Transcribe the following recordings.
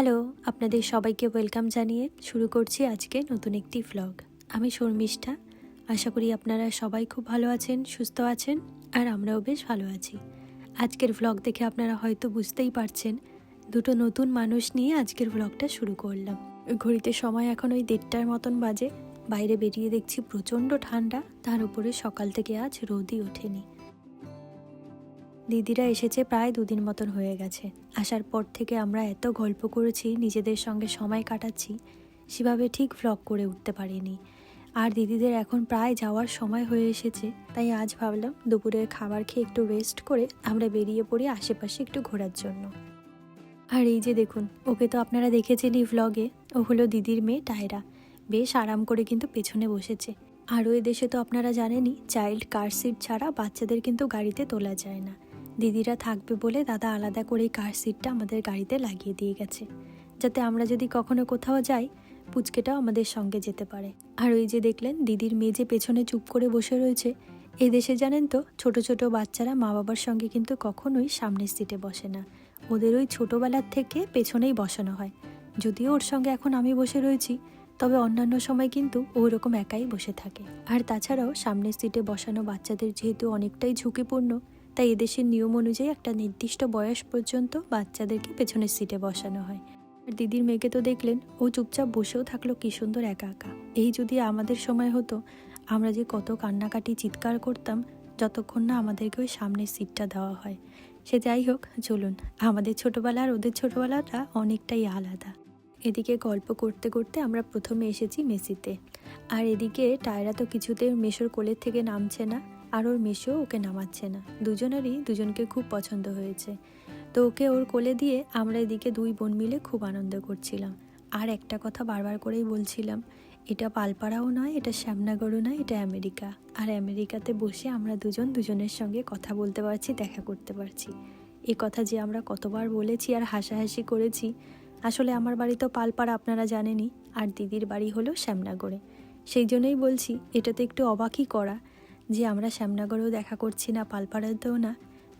Hello, আপনাদের সবাইকে welcome জানিয়ে শুরু করছি আজকে নতুন একটি ভ্লগ আমি শর্মিষ্ঠা। আশা করি আপনারা সবাই খুব ভালো আছেন, সুস্থ আছেন, আর আমরাও বেশ ভালো আছি। আজকের ভ্লগ দেখে আপনারা হয়তো বুঝতেই পারছেন, দুটো নতুন মানুষ নিয়ে আজকের ভ্লগটা শুরু করলাম। ঘড়িতে সময় এখন ওই দেড়টার মতন বাজে। বাইরে বেরিয়ে দেখছি প্রচণ্ড ঠান্ডা। তার উপরে সকাল থেকে আজ রোদই ওঠেনি। দিদিরা এসেছে প্রায় দুদিন মতন হয়ে গেছে। আসার পর থেকে আমরা এত গল্প করেছি, নিজেদের সঙ্গে সময় কাটাচ্ছি, সেভাবে ঠিক ভ্লগ করে উঠতে পারিনি। আর দিদিদের এখন প্রায় যাওয়ার সময় হয়ে এসেছে, তাই আজ ভাবলাম দুপুরের খাবার খেয়ে একটু রেস্ট করে আমরা বেরিয়ে পড়ি আশেপাশে একটু ঘোরার জন্য। আর এই যে দেখুন, ওকে তো আপনারা দেখেছেন এই ভ্লগে ও হলো দিদির মেয়ে টায়রা। বেশ আরাম করে কিন্তু পেছনে বসেছে। আর ওই দেশে তো আপনারা জানেনই চাইল্ড কার সিট ছাড়া বাচ্চাদের কিন্তু গাড়িতে তোলা যায় না। দিদিরা থাকবে বলে দাদা আলাদা করে কার সিটটা আমাদের গাড়িতে লাগিয়ে দিয়ে গেছে। যাতে আমরা যদি কখনো কোথাও যাই, পুচকেটাও আমাদের সঙ্গে যেতে পারে। আর ওই যে দেখলেন, দিদির মেয়ে যে পেছনে চুপ করে বসে রয়েছে এই দেশে জানেন তো, ছোট ছোট বাচ্চারা মা বাবার সঙ্গে কিন্তু কখনোই সামনের সিটে বসে না। ওদের ওই ছোটোবেলার থেকে পেছনেই বসানো হয়। যদিও ওর সঙ্গে এখন আমি বসে রয়েছি, তবে অন্যান্য সময় কিন্তু ওই রকম একাই বসে থাকে। আর তাছাড়াও সামনের সিটে বসানো বাচ্চাদের যেহেতু অনেকটাই ঝুঁকিপূর্ণ তাই এদেশের নিয়ম অনুযায়ী একটা নির্দিষ্ট বয়স পর্যন্ত বাচ্চাদেরকে পেছনের সিটে বসানো হয়। আর দিদির মেয়েকে তো দেখলেন, ও চুপচাপ বসেও থাকল কি সুন্দর একা একা। এই যদি আমাদের সময় হতো, আমরা যে কত কান্নাকাটি চিৎকার করতাম, যতক্ষণ না আমাদেরকে ওই সামনের সিটটা দেওয়া হয়। সে যাই হোক, চলুন। আমাদের ছোটোবেলা আর ওদের ছোটোবেলাটা অনেকটাই আলাদা। এদিকে গল্প করতে করতে আমরা প্রথমে এসেছি মেসিতে। আর এদিকে টায়রা তো কিছুতে মেশোর কোলের থেকে নামছে না। আর ওর মেশো ওকে নামাচ্ছে না। দুজনেরই, দুজনকে খুব পছন্দ হয়েছে। তো ওকে ওর কোলে দিয়ে আমরা এদিকে দুই বোন মিলে খুব আনন্দ করছিলাম। আর একটা কথা বারবার করেই বলছিলাম, এটা পালপাড়াও নয়, এটা শ্যামনগরও নয়, এটা আমেরিকা। আর আমেরিকাতে বসে আমরা দুজন দুজনের সঙ্গে কথা বলতে পারছি, দেখা করতে পারছি। এ কথা যে আমরা কতবার বলেছি আর হাসাহাসি করেছি, আসলে আমার বাড়ি তো পালপাড়া, আপনারা জানেনই। আর দিদির বাড়ি হলো শ্যামনগরে। সেই জন্যই বলছি এটা তো একটু অবাকই করা। যে আমরা শ্যামনগরেও দেখা করছি না, পালপাড়াতেও না,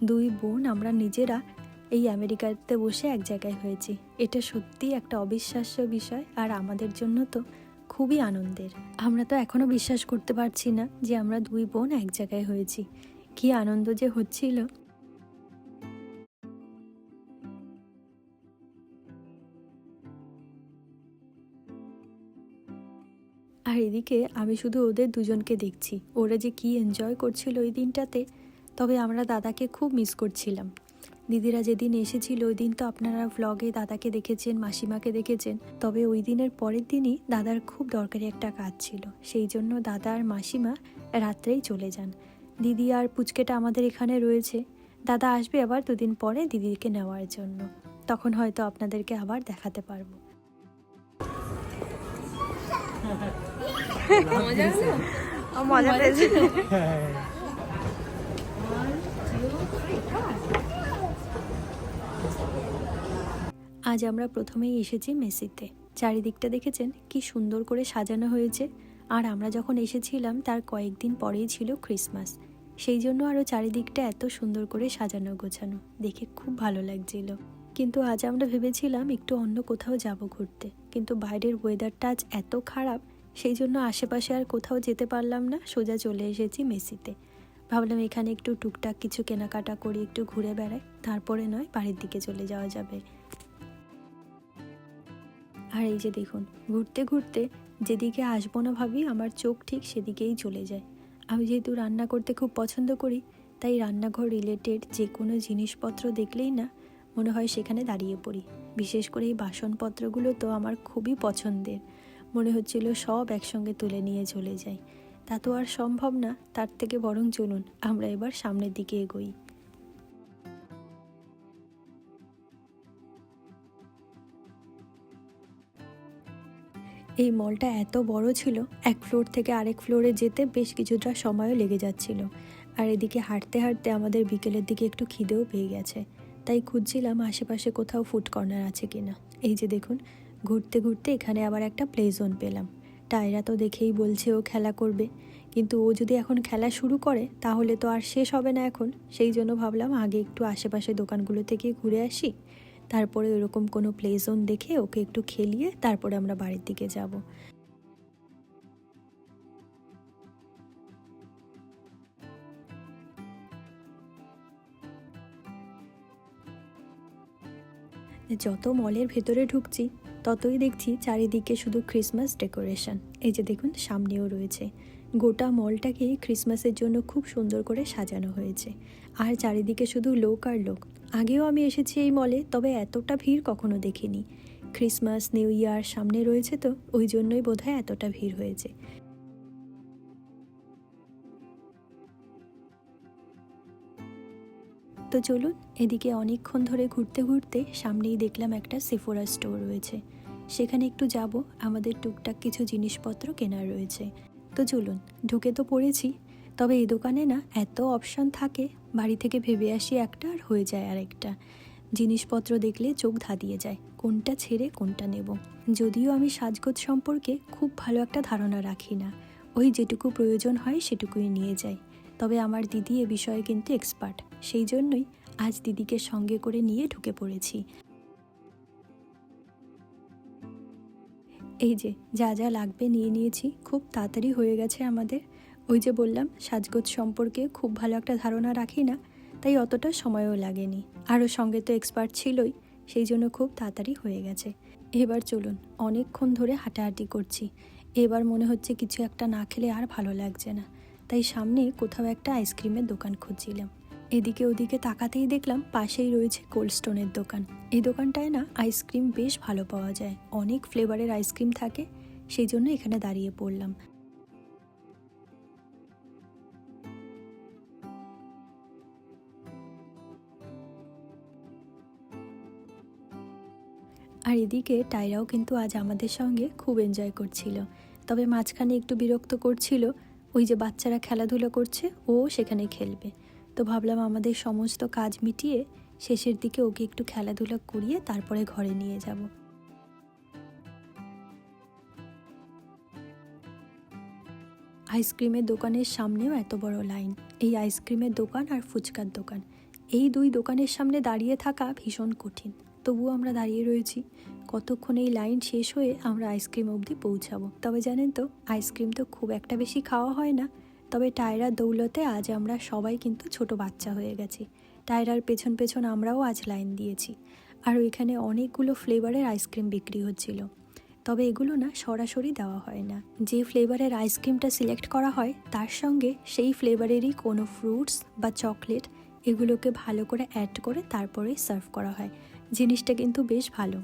দুই বোন আমরা নিজেরা এই আমেরিকাতে বসে এক জায়গায় হয়েছি। এটা সত্যি একটা অবিশ্বাস্য বিষয় আর আমাদের জন্য তো খুবই আনন্দের। আমরা তো এখনও বিশ্বাস করতে পারছি না যে আমরা দুই বোন এক জায়গায় হয়েছি। কি আনন্দ যে হচ্ছিল। এদিকে আমি শুধু ওদের দুজনকে দেখছি। ওরা যে কি এনজয় করছিল ওই দিনটাতে, তবে আমরা দাদাকে খুব মিস করছিলাম। দিদিরা যেদিন এসেছিল ওই দিন তো আপনারা ভ্লগে দাদাকে দেখেছেন, মাসিমাকে দেখেছেন। তবে ওই দিনের পরের দিনই দাদার খুব দরকারি একটা কাজ ছিল। সেই জন্য দাদা আর মাসিমা রাত্রেই চলে যান। দিদি আর পুচকেটা আমাদের এখানে রয়েছে। দাদা আসবে আবার দুদিন পরে দিদিকে নেওয়ার জন্য। তখন হয়তো আপনাদেরকে আবার দেখাতে পারব। মজা পেয়েছি আজ আমরা প্রথমেই এসেছি মেসিতে। চারিদিকটা দেখেছেন কি সুন্দর করে সাজানো হয়েছে। আর আমরা যখন এসেছিলাম, তার কয়েকদিন পরেই ছিল ক্রিসমাস। সেই জন্য আরও চারিদিকটা এত সুন্দর করে সাজানো গোছানো। দেখে খুব ভালো লাগছিল। কিন্তু আজ আমরা ভেবেছিলাম একটু অন্য কোথাও যাব ঘুরতে। কিন্তু বাইরের ওয়েদারটা আজ এত খারাপ সেই জন্য আশেপাশে আর কোথাও যেতে পারলাম না, সোজা চলে এসেছি মেসিতে। ভাবলাম এখানে একটু টুকটাক কিছু কেনাকাটা করি, একটু ঘুরে বেড়াই, তারপরে নয় বাড়ির দিকে চলে যাওয়া যাবে। আর এই যে দেখুন, ঘুরতে ঘুরতে যেদিকে আসব না ভাবি, আমার চোখ ঠিক সেদিকেই চলে যায়। আমি যেহেতু রান্না করতে খুব পছন্দ করি, তাই রান্নাঘর রিলেটেড যে কোনো জিনিসপত্র দেখলেই না মনে হয় সেখানে দাঁড়িয়ে পড়ি। বিশেষ করে এই বাসনপত্রগুলো তো আমার খুবই পছন্দের। মনে হচ্ছিল সব একসঙ্গে তুলে নিয়ে চলে যাই। তা তো আর সম্ভব না, তার থেকে বরং চলুন, আমরা এবার সামনের দিকে এগোই। এই মলটা এত বড় ছিল, এক ফ্লোর থেকে আরেক ফ্লোরে যেতে বেশ কিছুটা সময়ও লেগে যাচ্ছিল। আর এদিকে হাঁটতে হাঁটতে আমাদের বিকেলের দিকে একটু খিদেও পেয়ে গেছে। তাই খুঁজছিলাম আশেপাশে কোথাও ফুড কর্নার আছে কিনা। এই যে দেখুন ঘুরতে ঘুরতে এখানে আবার একটা প্লে জোন পেলাম। টায়রা তো দেখেই বলছে ও খেলা করবে। কিন্তু ও যদি এখন খেলা শুরু করে, তাহলে তো আর শেষ হবে না এখন। সেই জন্য ভাবলাম আগে একটু আশেপাশে দোকানগুলো থেকে ঘুরে আসি। তারপরে ওরকম কোনো প্লে জোন দেখে ওকে একটু খেলিয়ে তারপরে আমরা বাড়ির দিকে যাব। যত মলের ভেতরে ঢুকছি ততই দেখছি চারিদিকে শুধু ক্রিসমাস ডেকোরেশন এই যে দেখুন, সামনেও রয়েছে। গোটা মলটাকে ক্রিসমাসের জন্য খুব সুন্দর করে সাজানো হয়েছে। আর চারিদিকে শুধু লোক আর লোক। আগেও আমি এসেছি এই মলে, তবে এতটা ভিড় কখনো দেখিনি। ক্রিসমাস নিউ ইয়ার সামনে রয়েছে তো, ওই জন্যই বোধহয় এতটা ভিড় হয়েছে। তো চলুন, এদিকে অনেকক্ষণ ধরে ঘুরতে ঘুরতে সামনেই দেখলাম একটা সেফোরা স্টোর রয়েছে। সেখানে একটু যাব, আমাদের টুকটাক কিছু জিনিসপত্র কেনার রয়েছে। তো চলুন, ঢুকে তো পড়েছি, তবে এই দোকানে না এত অপশন থাকে, বাড়ি থেকে ভেবে আসি একটা আর হয়ে যায় আরেকটা। জিনিসপত্র দেখলে চোখ ধাঁধিয়ে যায়, কোনটা ছেড়ে কোনটা নেব। যদিও আমি সাজগোজ সম্পর্কে খুব ভালো একটা ধারণা রাখি না, ওই যেটুকু প্রয়োজন হয় সেটুকুই নিয়ে যাই। তবে আমার দিদি এ বিষয়ে কিন্তু এক্সপার্ট, সেই জন্যই আজ দিদিকে সঙ্গে করে নিয়ে ঢুকে পড়েছি। এই যে, যা যা লাগবে নিয়ে নিয়েছি, খুব তাড়াতাড়ি হয়ে গেছে আমাদের। ওই যে বললাম, সাজগোজ সম্পর্কে খুব ভালো একটা ধারণা রাখি না, তাই অতটা সময়ও লাগেনি। আরও সঙ্গে তো এক্সপার্ট ছিলই, সেই জন্য খুব তাড়াতাড়ি হয়ে গেছে। এবার চলুন, অনেকক্ষণ ধরে হাঁটাহাঁটি করছি। এবার মনে হচ্ছে কিছু একটা না খেলে আর ভালো লাগছে না। তাই সামনে কোথাও একটা আইসক্রিমের দোকান খুঁজছিলাম। এদিকে ওদিকে তাকাতেই দেখলাম পাশেই রয়েছে কোল্ড স্টোনের দোকান। এই দোকানটায় না আইসক্রিম বেশ ভালো পাওয়া যায়। অনেক ফ্লেভারের আইসক্রিম থাকে সেই জন্য এখানে দাঁড়িয়ে পড়লাম। আর এদিকে টাইরাও কিন্তু আজ আমাদের সঙ্গে খুব এনজয় করছিল। তবে মাঝখানে একটু বিরক্ত করছিল, ওই যে বাচ্চারা খেলাধুলো করছে, ও সেখানে খেলবে। তো ভাবলাম আমাদের সমস্ত কাজ মিটিয়ে শেষের দিকে ওকে একটু খেলাধুলা করিয়ে তারপরে ঘরে নিয়ে যাব। আইসক্রিমের দোকানের সামনেও এত বড় লাইন। এই আইসক্রিমের দোকান আর ফুচকার দোকান। এই দুই দোকানের সামনে দাঁড়িয়ে থাকা ভীষণ কঠিন। তবুও আমরা দাঁড়িয়ে রয়েছি। কতক্ষণ এই লাইন শেষ হয়ে আমরা আইসক্রিম অবধি পৌঁছাবো? তবে জানেন তো, আইসক্রিম তো খুব একটা বেশি খাওয়া হয় না। তবে টায়রার দৌলতে আজ আমরা সবাই কিন্তু ছোট বাচ্চা হয়ে গেছি। টায়রার পেছন পেছন আমরাও আজ লাইন দিয়েছি। আর ওইখানে অনেকগুলো ফ্লেভারের আইসক্রিম বিক্রি হচ্ছিল। তবে এগুলো না সরাসরি দেওয়া হয় না। যে ফ্লেভারের আইসক্রিমটা সিলেক্ট করা হয়, তার সঙ্গে সেই ফ্লেভারেরই কোনো ফ্রুটস বা চকলেট এগুলোকে ভালো করে অ্যাড করে তারপরে সার্ভ করা হয়। জিনিসটা কিন্তু বেশ ভালো।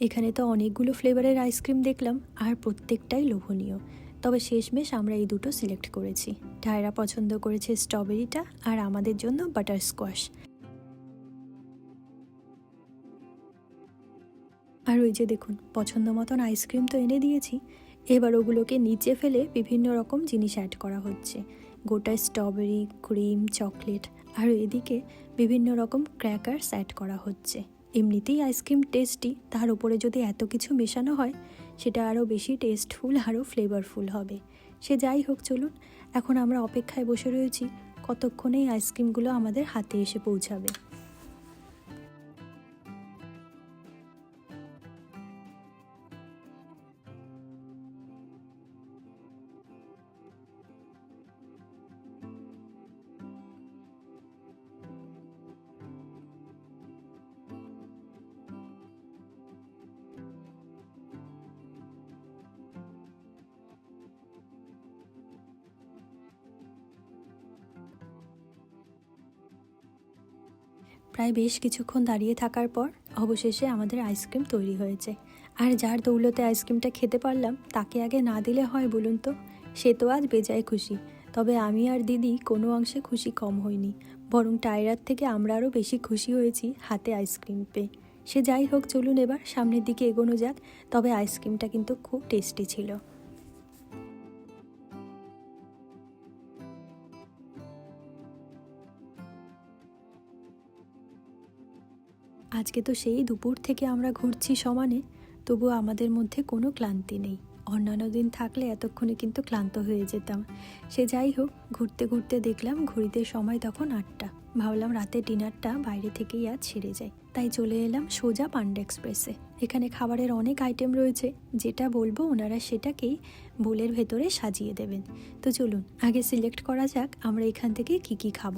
এখানে তো অনেকগুলো ফ্লেভারের আইসক্রিম দেখলাম, আর প্রত্যেকটাই লোভনীয়। তবে শেষমেশ আমরা এই দুটো সিলেক্ট করেছি। টায়রা পছন্দ করেছে স্ট্রবেরিটা আর আমাদের জন্য বাটার স্কোয়াশ। আর ওই যে দেখুন, পছন্দ মতন আইসক্রিম তো এনে দিয়েছি। এবার ওগুলোকে নিচে ফেলে বিভিন্ন রকম জিনিস অ্যাড করা হচ্ছে। গোটা স্ট্রবেরি, ক্রিম, চকলেট, আর এদিকে বিভিন্ন রকম ক্র্যাকার্স অ্যাড করা হচ্ছে। এমনিতেই আইসক্রিম টেস্টি, তার উপরে যদি এত কিছু মেশানো হয়, সেটা আরও বেশি টেস্টফুল আরও ফ্লেভারফুল হবে। সে যাই হোক, চলুন, এখন আমরা অপেক্ষায় বসে রয়েছি, কতক্ষণে এই আইসক্রিমগুলো আমাদের হাতে এসে পৌঁছাবে। প্রায় বেশ কিছুক্ষণ দাঁড়িয়ে থাকার পর অবশেষে আমাদের আইসক্রিম তৈরি হয়েছে। আর যার দৌলতে আইসক্রিমটা খেতে পারলাম, তাকে আগে না দিলে হয় বলুন তো? সে তো আজ বেজায় খুশি। তবে আমি আর দিদি কোনো অংশে খুশি কম হইনি। বরং টায়রার থেকে আমরা আরও বেশি খুশি হয়েছি হাতে আইসক্রিম পেয়ে। সে যাই হোক, চলুন এবার সামনের দিকে এগোনো যাক। তবে আইসক্রিমটা কিন্তু খুব টেস্টি ছিল। আজকে তো সেই দুপুর থেকে আমরা ঘুরছি সমানে, তবুও আমাদের মধ্যে কোনো ক্লান্তি নেই। অন্যান্য দিন থাকলে এতক্ষণে কিন্তু ক্লান্ত হয়ে যেতাম। সে যাই হোক, ঘুরতে ঘুরতে দেখলাম ঘড়িতে সময় তখন আটটা। ভাবলাম রাতের ডিনারটা বাইরে থেকেই আজ সেরে যায় তাই চলে এলাম সোজা পান্ডা এক্সপ্রেসে। এখানে খাবারের অনেক আইটেম রয়েছে। যেটা বলব ওনারা সেটাকেই বোলের ভেতরে সাজিয়ে দেবেন। তো চলুন, আগে সিলেক্ট করা যাক আমরা এখান থেকে কি কি খাব।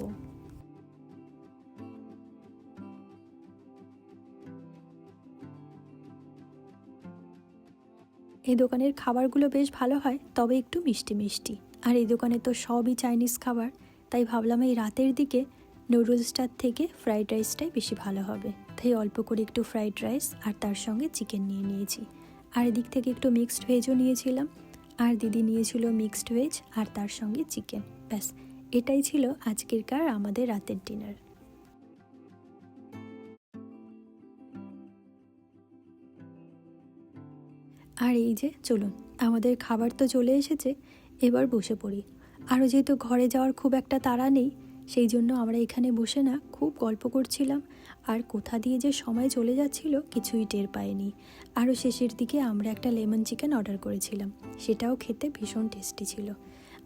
এই দোকানের খাবারগুলো বেশ ভালো হয়, তবে একটু মিষ্টি মিষ্টি। আর এই দোকানে তো সবই চাইনিজ খাবার, তাই ভাবলাম এই রাতের দিকে নুডলসটার থেকে ফ্রাইড রাইসটাই বেশি ভালো হবে। তাই অল্প করে একটু ফ্রাইড রাইস আর তার সঙ্গে চিকেন নিয়ে নিয়েছি। আর এদিক থেকে একটু মিক্সড ভেজও নিয়েছিলাম। আর দিদি নিয়েছিল মিক্সড ভেজ আর তার সঙ্গে চিকেন। ব্যাস, এটাই ছিল আজকেরকার আমাদের রাতের ডিনার। আর এই যে, চলুন, আমাদের খাবার তো চলে এসেছে, এবার বসে পড়ি। আরও যেহেতু ঘরে যাওয়ার খুব একটা তাড়া নেই, সেই জন্য আমরা এখানে বসে না, খুব গল্প করছিলাম, আর কোথা দিয়ে যে সময় চলে যাচ্ছিল কিছুই টের পাইনি। আরও শেষের দিকে আমরা একটা লেমন চিকেন অর্ডার করেছিলাম, সেটাও খেতে ভীষণ টেস্টি ছিল।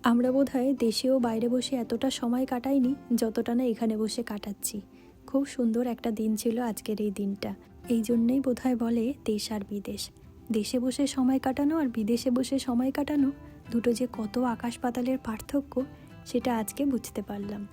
আমরা বোধ হয় দেশেও বাইরে বসে এতটা সময় কাটাইনি, যতটা না এখানে বসে কাটাচ্ছি। খুব সুন্দর একটা দিন ছিল আজকের এই দিনটা। এই জন্যেই বোধহয় বলে দেশ আর বিদেশ। দেশে বসে সময় কাটানো আর বিদেশে বসে সময় কাটানো দুটো যে কত আকাশ পাতালের পার্থক্য, সেটা আজকে বুঝতে পারলাম।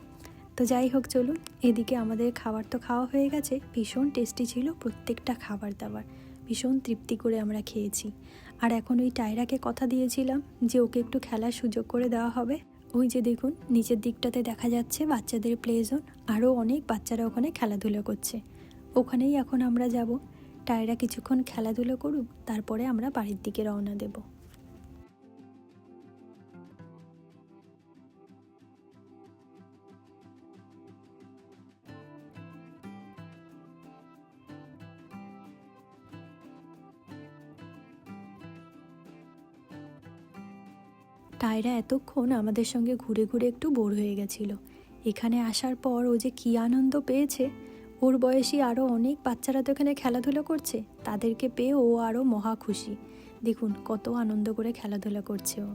তো যাই হোক, চলুন, এদিকে আমাদের খাবার তো খাওয়া হয়ে গেছে। ভীষণ টেস্টি ছিল প্রত্যেকটা খাবার দাবার। ভীষণ তৃপ্তি করে আমরা খেয়েছি। আর এখন ওই টায়রাকে কথা দিয়েছিলাম যে ওকে একটু খেলার সুযোগ করে দেওয়া হবে। ওই যে দেখুন, নিচের দিকটাতে দেখা যাচ্ছে বাচ্চাদের প্লে জোন। আরও অনেক বাচ্চারা ওখানে খেলাধুলো করছে। ওখানেই এখন আমরা যাব। টায়রা কিছুক্ষণ খেলাধুলো করুক, তারপরে আমরা বাড়ির দিকে রওনা দেব। টায়রা এতক্ষণ আমাদের সঙ্গে ঘুরে ঘুরে একটু বোর হয়ে গেছিল। এখানে আসার পর ও যে কী আনন্দ পেয়েছে ওর বয়সী আরও অনেক বাচ্চারা তো এখানে খেলাধুলো করছে, তাদেরকে পেয়ে ও আরও মহা খুশি। দেখুন, কত আনন্দ করে খেলাধুলা করছে ও।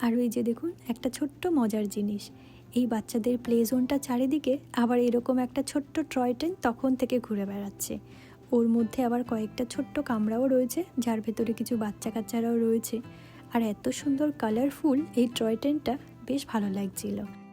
আর ওই যে দেখুন, একটা ছোট্ট মজার জিনিস। এই বাচ্চাদের প্লে জোনটা চারিদিকে আবার এরকম একটা ছোট্ট টয় ট্রেন তখন থেকে ঘুরে বেড়াচ্ছে। ওর মধ্যে আবার কয়েকটা ছোট্ট কামরাও রয়েছে, যার ভেতরে কিছু বাচ্চা কাচ্চারাও রয়েছে। আর এত সুন্দর কালারফুল এই টয় ট্রেনটা বেশ ভালো লাগছিল।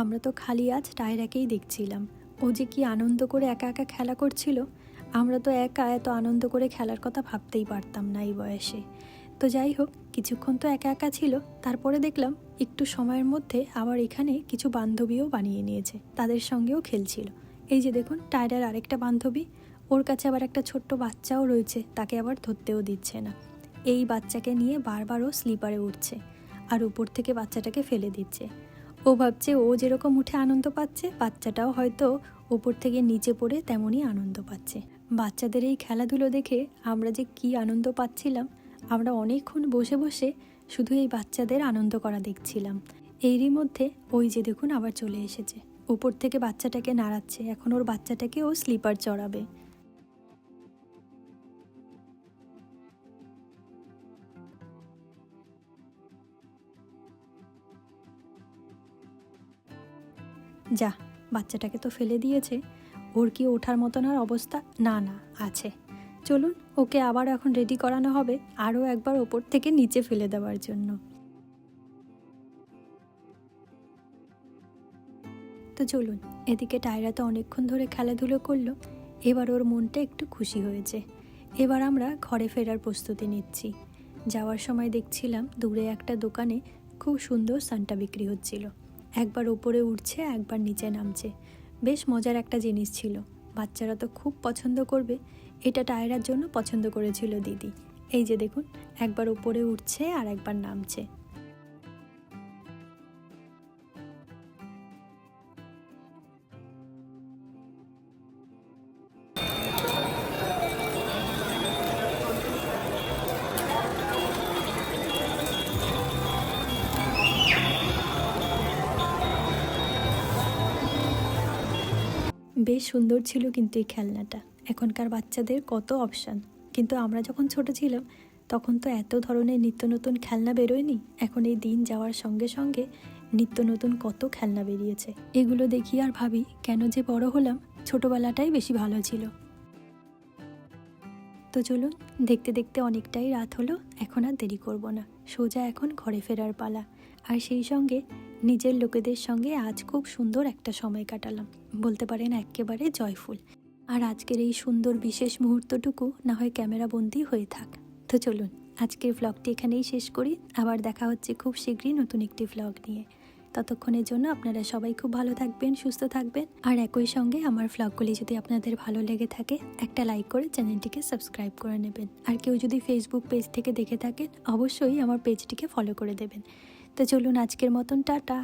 আমরা তো খালি আজ টায়রাকেই দেখছিলাম। ও যে কি আনন্দ করে একা একা খেলা করছিল? আমরা তো একা এত আনন্দ করে খেলার কথা ভাবতেই পারতাম না এই বয়সে। তো যাই হোক, কিছুক্ষণ তো একা একা ছিল, তারপরে দেখলাম একটু সময়ের মধ্যে আবার এখানে কিছু বান্ধবীও বানিয়ে নিয়েছে, তাদের সঙ্গেও খেলছিল। এই যে দেখুন টায়রার আরেকটা বান্ধবী, ওর কাছে আবার একটা ছোট্ট বাচ্চাও রয়েছে, তাকে আবার ধরতেও দিচ্ছে না। এই বাচ্চাকে নিয়ে বারবারও স্লিপারে উঠছে, আর উপর থেকে বাচ্চাটাকে ফেলে দিচ্ছে। ও ভাবছে ও যেরকম উঠে আনন্দ পাচ্ছে, বাচ্চাটাও হয়তো ওপর থেকে নিচে পড়ে তেমনই আনন্দ পাচ্ছে। বাচ্চাদের এই খেলাধুলো দেখে আমরা যে কি আনন্দ পাচ্ছিলাম, আমরা অনেকক্ষণ বসে বসে শুধু এই বাচ্চাদের আনন্দ করা দেখছিলাম। এরই মধ্যে ওই যে দেখুন আবার চলে এসেছে। ওপর থেকে বাচ্চাটাকে নাড়াচ্ছে, এখন ওর বাচ্চাটাকে ও স্লিপার চড়াবে। যা, বাচ্চাটাকে তো ফেলে দিয়েছে। ওর কি ওঠার মতন আর অবস্থা? না না, আছে। চলুন, ওকে আবার এখন রেডি করানো হবে আরও একবার ওপর থেকে নিচে ফেলে দেওয়ার জন্য। তো চলুন, এদিকে টায়রা তো অনেকক্ষণ ধরে খেলাধুলো করল। এবার ওর মনটা একটু খুশি হয়েছে। এবার আমরা ঘরে ফেরার প্রস্তুতি নিচ্ছি। যাওয়ার সময় দেখছিলাম দূরে একটা দোকানে খুব সুন্দর সানটা বিক্রি হচ্ছিল। একবার ওপরে উঠছে, একবার নিচে নামছে। বেশ মজার একটা জিনিস ছিল। বাচ্চারা তো খুব পছন্দ করবে। এটা টায়রার জন্য পছন্দ করেছিল দিদি। এই যে দেখুন, একবার ওপরে উঠছে আর একবার নামছে। বেশ সুন্দর ছিল কিন্তু এই খেলনাটা। এখনকার বাচ্চাদের কত অপশান। কিন্তু আমরা যখন ছোট ছিলাম, তখন তো এত ধরনের নিত্য নতুন খেলনা বেরোয়নি। এখন এই দিন যাওয়ার সঙ্গে সঙ্গে নিত্য নতুন কত খেলনা বেরিয়েছে। এগুলো দেখি আর ভাবি, কেন যে বড় হলাম, ছোটবেলাটাই বেশি ভালো ছিল। তো চলুন, দেখতে দেখতে অনেকটাই রাত হলো, এখন আর দেরি করব না। সোজা এখন ঘরে ফেরার পালা। আর সেই সঙ্গে নিজের লোকেদের সঙ্গে আজ খুব সুন্দর একটা সময় কাটালাম। বলতে পারেন একেবারে জয়ফুল। আর আজকের এই সুন্দর বিশেষ মুহূর্তটুকু না হয় ক্যামেরা বন্দি হয়ে থাক। তো চলুন, আজকের ভ্লগটি এখানেই শেষ করি। আবার দেখা হচ্ছে খুব শীঘ্রই নতুন একটি ভ্লগ নিয়ে। ততক্ষণের জন্য আপনারা সবাই খুব ভালো থাকবেন, সুস্থ থাকবেন। আর একই সঙ্গে আমার ভ্লগগুলি যদি আপনাদের ভালো লেগে থাকে, একটা লাইক করে চ্যানেলটিকে সাবস্ক্রাইব করে নেবেন। আর কেউ যদি ফেসবুক পেজ থেকে দেখে থাকেন, অবশ্যই আমার পেজটিকে ফলো করে দেবেন। তো চলুন আজকের মতন টাটা।